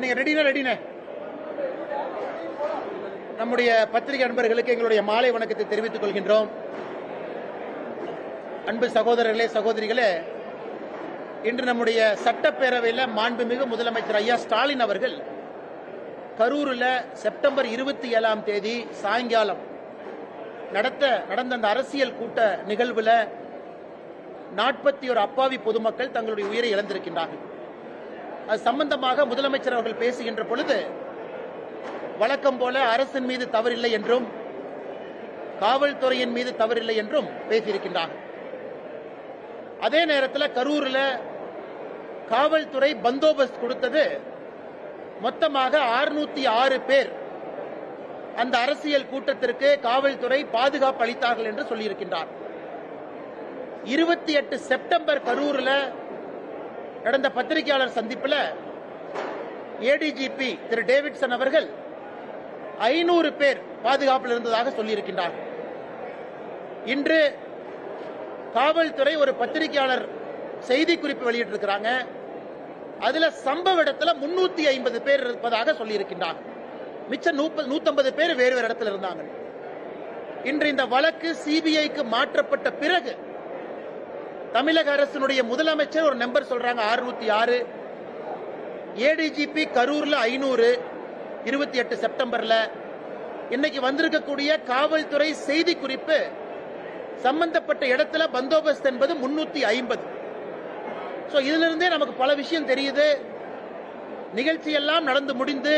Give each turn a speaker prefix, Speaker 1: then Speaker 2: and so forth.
Speaker 1: நீங்க ரெடினா ரெடினே நம்முடைய பத்திரிகை நண்பர்களுக்கு எங்களுடைய மாலை வணக்கத்தை தெரிவித்துக் கொள்கின்றோம். அன்பு சகோதரர்களே சகோதரிகளே இன்று நம்முடைய சட்டப்பேரவையில் மாண்புமிகு முதலமைச்சர் ஐயா ஸ்டாலின் அவர்கள் கரூரில் செப்டம்பர் இருபத்தி ஏழாம் தேதி சாயங்காலம் நடத்த நடந்த அந்த அரசியல் கூட்ட நிகழ்வில் நாற்பத்தி ஒரு அப்பாவி பொதுமக்கள் தங்களுடைய உயிரை இழந்திருக்கின்றார்கள். அது சம்பந்தமாக முதலமைச்சர் அவர்கள் பேசுகின்ற பொழுது வழக்கம் போல அரசின் மீது தவறில்லை என்றும் காவல்துறையின் மீது தவறில்லை என்றும் பேசியிருக்கின்றார்கள். அதே நேரத்தில் கரூரில் காவல்துறை பந்தோபஸ்த் கொடுத்தது மொத்தமாக 606 ஆறு பேர். அந்த அரசியல் கூட்டத்திற்கு காவல்துறை பாதுகாப்பு அளித்தார்கள் என்று சொல்லியிருக்கின்றார். இருபத்தி எட்டு செப்டம்பர் கரூரில் நடந்த பத்திரிகையாளர் சந்திப்பில் ஏடிஜிபி திரு டேவிட்சன் அவர்கள் ஐநூறு பேர் பாதுகாப்பில் இருந்ததாக சொல்லியிருக்கின்றார். இன்று காவல்துறை ஒரு பத்திரிகையாளர் செய்தி குறிப்பு வெளியிட்டிருக்கிறாங்க. அதுல சம்பவ இடத்துல முன்னூத்தி ஐம்பது பேர் இருப்பதாக சொல்லியிருக்கின்றார். மிச்சம் நூத்தம்பது பேர் வேறு வேறு இடத்துல இருந்தாங்க. இன்று இந்த வழக்கு சிபிஐக்கு மாற்றப்பட்ட பிறகு தமிழக அரசினுடைய முதலமைச்சர் ஒரு நம்பர் சொல்றாங்க அறுநூத்தி ஆறு ஏடிஜிபி கரூர்ல ஐநூறு இருபத்தி எட்டு செப்டம்பர்ல. இன்னைக்கு வந்திருக்கக்கூடிய காவல்துறை செய்தி குறிப்பு சம்பந்தப்பட்ட இடத்துல பந்தோபஸ்த் என்பது முன்னூத்தி ஐம்பது ஸோ இதுல இருந்தே நமக்கு பல விஷயம் தெரியுது. நிகழ்ச்சி எல்லாம் நடந்து முடிந்து